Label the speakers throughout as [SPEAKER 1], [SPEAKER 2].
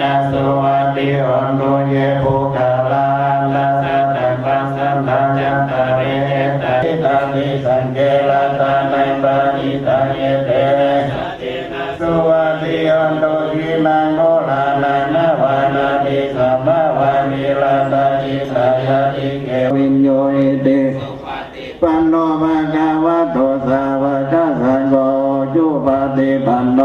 [SPEAKER 1] นาสวัสดิอันโตเยภูคาลาลาสัตตะปัสสัมปะจันตะเรตะทิตานิสังเกลตานัยปานิตาเยเตสวัสดิอันโตทินังโนลาลานะวานาติสัมมาวานิลาตาจิตายาติเกวินโยเอเตปันโนภะคะวะโตสาวกสังโฆจุปฏิปันโน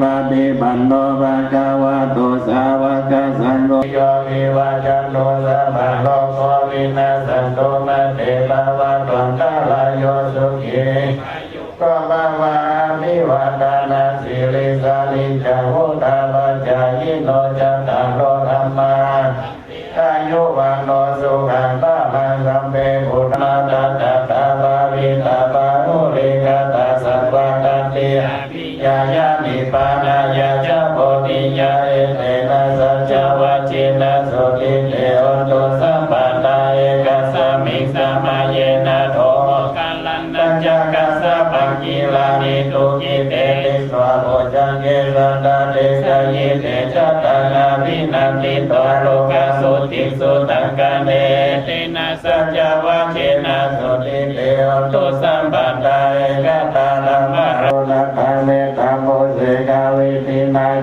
[SPEAKER 1] ปฏิปันโนภะคะวะโตสาวกสังโฆโยวิวัจจันโตสัมมาโลกวินาศโตมะเตปะวะตังกาลโยสุขีก็บาวามิวัตนาสิริสานิจังุตาปัจจายิโนจัตตารโลธรรมาอายุวันโนสุขังตาลังสัมเปปุณาตาตาตาบาวิตา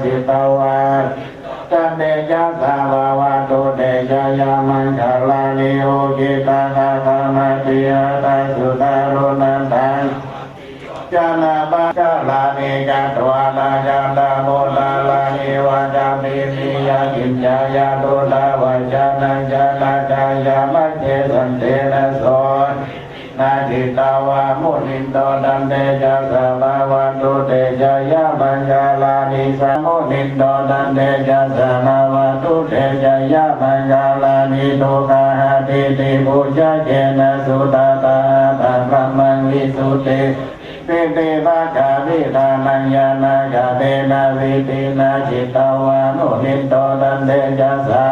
[SPEAKER 1] จิตวาตันเดชะสาวาวาตุเดชะยามังคลานิโอกิตาคาคามติยาตาสุตารุนันตังจานาบาจาลานิจัตวาลาจาตาโมลาลานิวาจามิมิยากิจจายาตุลาวาจานังจานาจายามัจเจสันเตนะโสนาทิตาวามุนินโตดันเตจาสภาวะตุเตจายามัญญาลา โตดันเตจาสนาวะตุเตจายามังกาลานิโตกาหาติติบูชาเจนะสุตตาตาพระมังวิสุติติติภะกาวิธานังยานากาเตนะวิตินาจิตาวานุนิโตตันเตจัสสา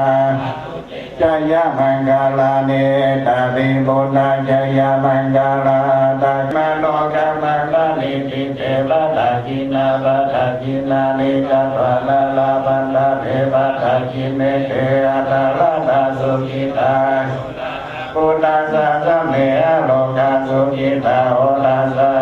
[SPEAKER 1] จยมังกาลาเนตาติบุญนาจยมังกาลาตามาโนกามังลานิติเตปะตากินาปะตากินานิกาปะลาลาปันลาเทปะตากิเมเตอะตาลาตาสุกิตาพุทธัสะสะเมอโลกาสุขิตาโอตัสสะ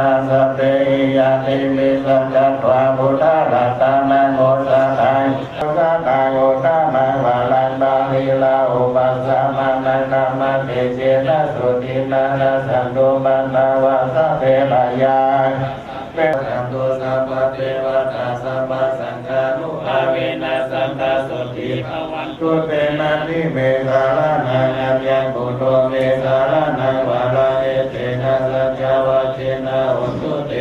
[SPEAKER 1] วันตุเตนะนิเมสารนังอัญญปุโตเมสารนังวาลาเอเตนะสัจจวัชนะอุตุเต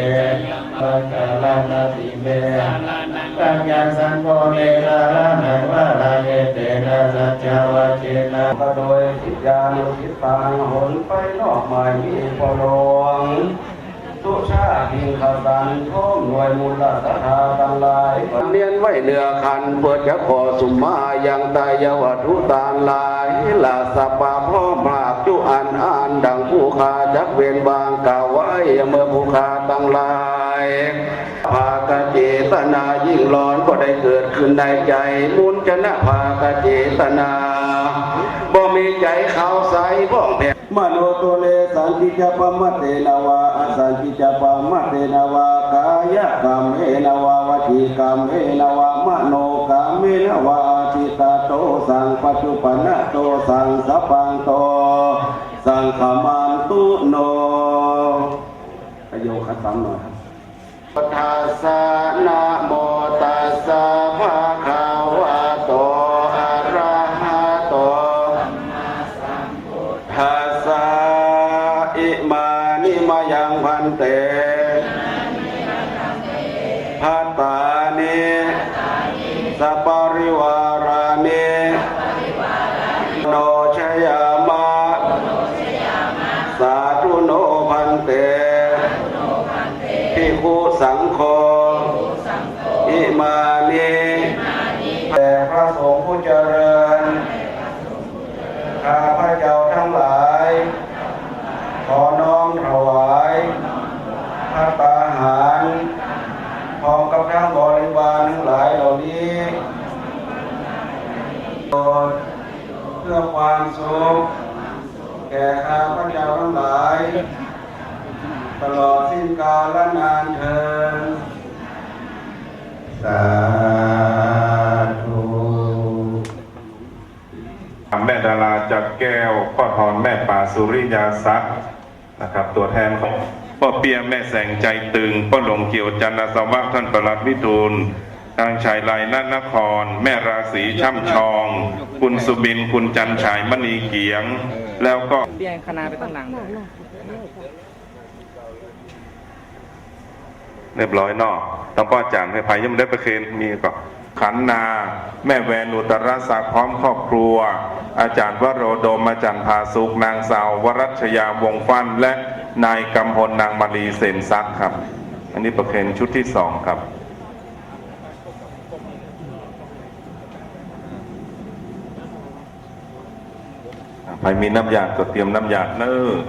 [SPEAKER 1] ปักกาลานาติเมตัญญสังโฆเมสารนังวาลาเอเตนะสัจจวัชนะพระโดยสิยานุสิตาหนไปนอกหมายมีพลวง ตุชาทิงขสันโทมหน่วยมูลสถาทั้งลายเนียนไว้เหนือคันเปิดจะขอสุมมายังตายวัตุตานลายลาสปาพ่อมาบจุอันอ่านดังผู้ขาจักเวียนบางกาวไว้เมื่อผู้ขาตั้งลายภากเจตนายิ่งร้อนก็ได้เกิดขึ้นในใจ มุนชนะภากเจตนาบ่มีใจเขาใสบ้องแผ่ มโนโตเลสันติจปมัตเตนวาอสันติจปมัตเตนวากายกรรมเอนวาวจีกรรมเอนวามโนกรรมเอนวาทิตาโตสังปัจจุปนะโตสังสัพพังโตสังขมันตุโนประโยคขัดสามหน่อยครับทัสสะ ภิกขุสังโฆอิมานิแต่พระสงฆ์ผู้เจริญข้าพระเจ้าทั้งหลาย ขอน้อมถวายพระตาหารพร้อมกับทั้งบริวารทั้งหลายเหล่านี้โปรดเพื่อความสุขแก่ข้าพเจ้าทั้งหลาย ตลอดสิ้นกาลนานเทินสาธุ
[SPEAKER 2] แม่ดาราจากแก้วพ่อทอนแม่ป่าสุริยาซักดิ์นะครับ ตัวแทนของพ่อเปียแม่แสงใจตึงพ่อหลงเกี่ยวจันทสวัสดิ์ท่านประหลัดวิทูลนางชายลายนันนคร แม่ราศีช่ำชอง คุณสุบิน คุณจันฉายมณีเกียง แล้วก็
[SPEAKER 3] เบี่ยงคณะไปข้างหลัง
[SPEAKER 2] เรียบร้อยนอกต้องป้อจานให้ภัยยมได้ประเคนมีก็ขันนา แม่แวนุตรศักดิ์พร้อมครอบครัว อาจารย์วโรดมอาจารย์ภาสุกนางสาว วรัชยาวงฟันและนายกำพลนางมารีเสนซักครับ อันนี้ประเคนชุดที่สองครับใครมีน้ำยาก็เตรียมน้ำยาเนอร์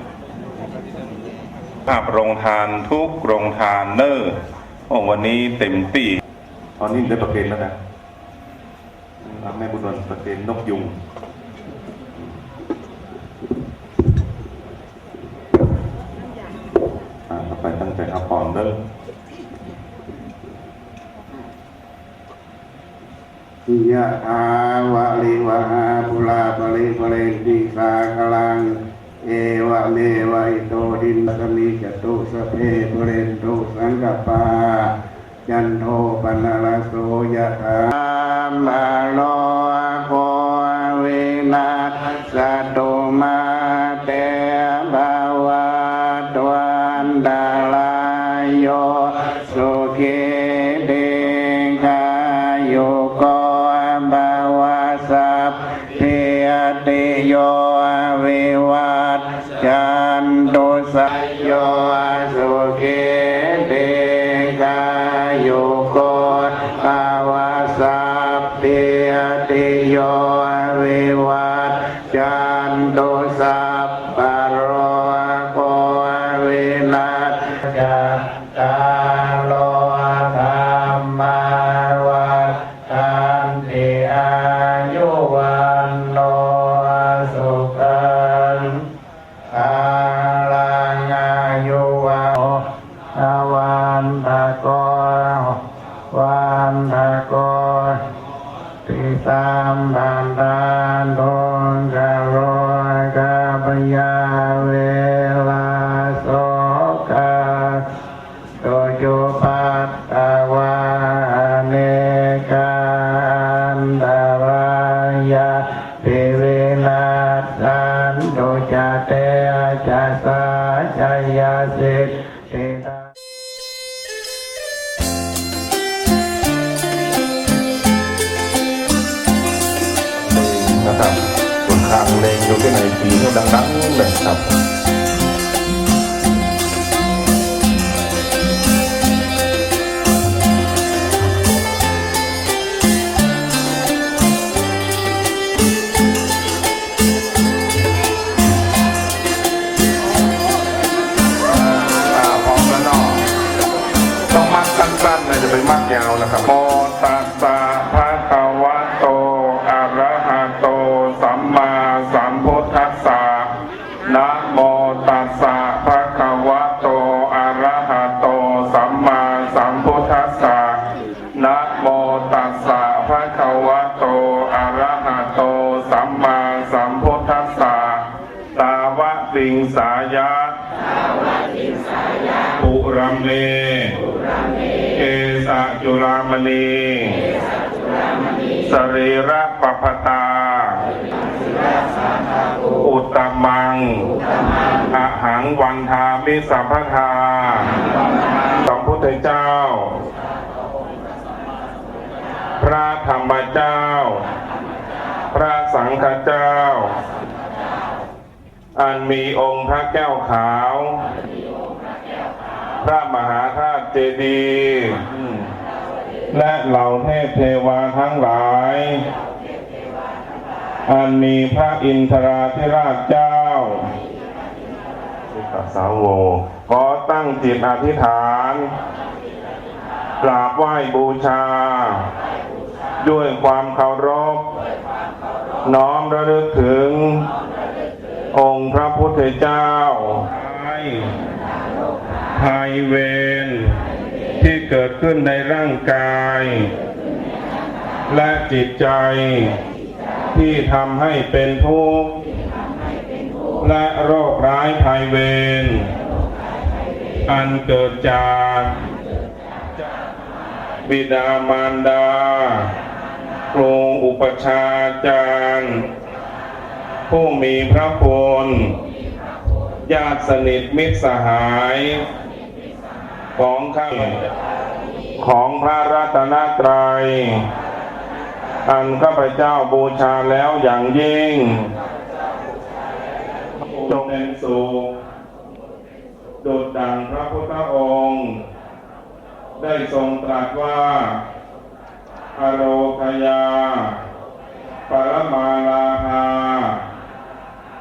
[SPEAKER 2] ภาพโรงทานทุกโรงทานเนอร์โอ้วันนี้เต็มตีตอนนี้ได้ประเคนแล้วนะอ่าแม่บุญนวลประเคนนกยุงอ่าต่อไปตั้งใจเอาพรเนอร์
[SPEAKER 1] ยะถาวะลิวะหาปุราปริปเรนติสากลัง เอวะเมวะอิโตดินสมิจตุสพเพปุเรนตุสังกปายันโทปนารโสยะธามาโลโควินาสตุมา สามพันธานดงกะโรกะปยาเวลาโสกาโตโยปัตตาวาเนกันตารายาปิเวนัสสันตุจเตจัสสะจยาสิทธิ
[SPEAKER 2] นะครับส่วนข้างเลงอยู่ที่ไหนปีนี่ดังๆเลยครับ สัมพุทธัสสะนะโมตัสสะภะคะวะโตอะระหะโต สัมมาสัมพุทธัสสะตาวะติงสายะปุรัมเนเกสะจุรามณีสรีระปปตา อุตตมังอหังวันทามิสัมพทา สองพุทธเจ้า พระธรรมเจ้า พระสังฆเจ้า อันมีองค์พระแก้วขาว พระมหาธาตุเจดีย์และเหล่าเทพเทวาทั้งหลาย อันมีพระอินทราธิราชเจ้าสสาวโว อตั้งจิตอธิษฐานกราบไหว้บูชา ด้วยความเคารพ น้อมระลึกถึง องค์พระพุทธเจ้าภัยเวรที่เกิดขึ้นในร่างกาย และจิตใจ ที่ทำให้เป็นทุกข์และโรคร้ายภัยเวร อันเกิดจากบิดามารดาครูอุปชฌาย์อาจารย์ ผู้มีพระคุณญาติสนิทมิตรสหาย ของข้าของพระรัตนตรัย อันข้าพเจ้าบูชาแล้วอย่างยิ่ง จงเป็นสุข ดดดังพระพุทธองค์ ได้ทรงตรัสว่าอโรคยา ปรมาลาภา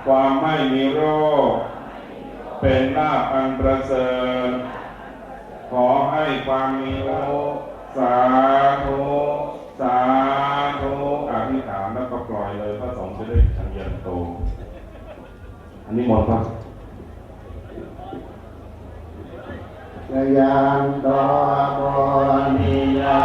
[SPEAKER 2] ความไม่มีโรค เป็นลาภอันประเสริฐ ขอให้ความมีโลกสาธุสาธุอธิษฐานแล้วก็ปล่อยเลยพระสงฆ์จะได้ชันยันโต อันนี้หมดครับ
[SPEAKER 1] ช ยังโตโกนิยั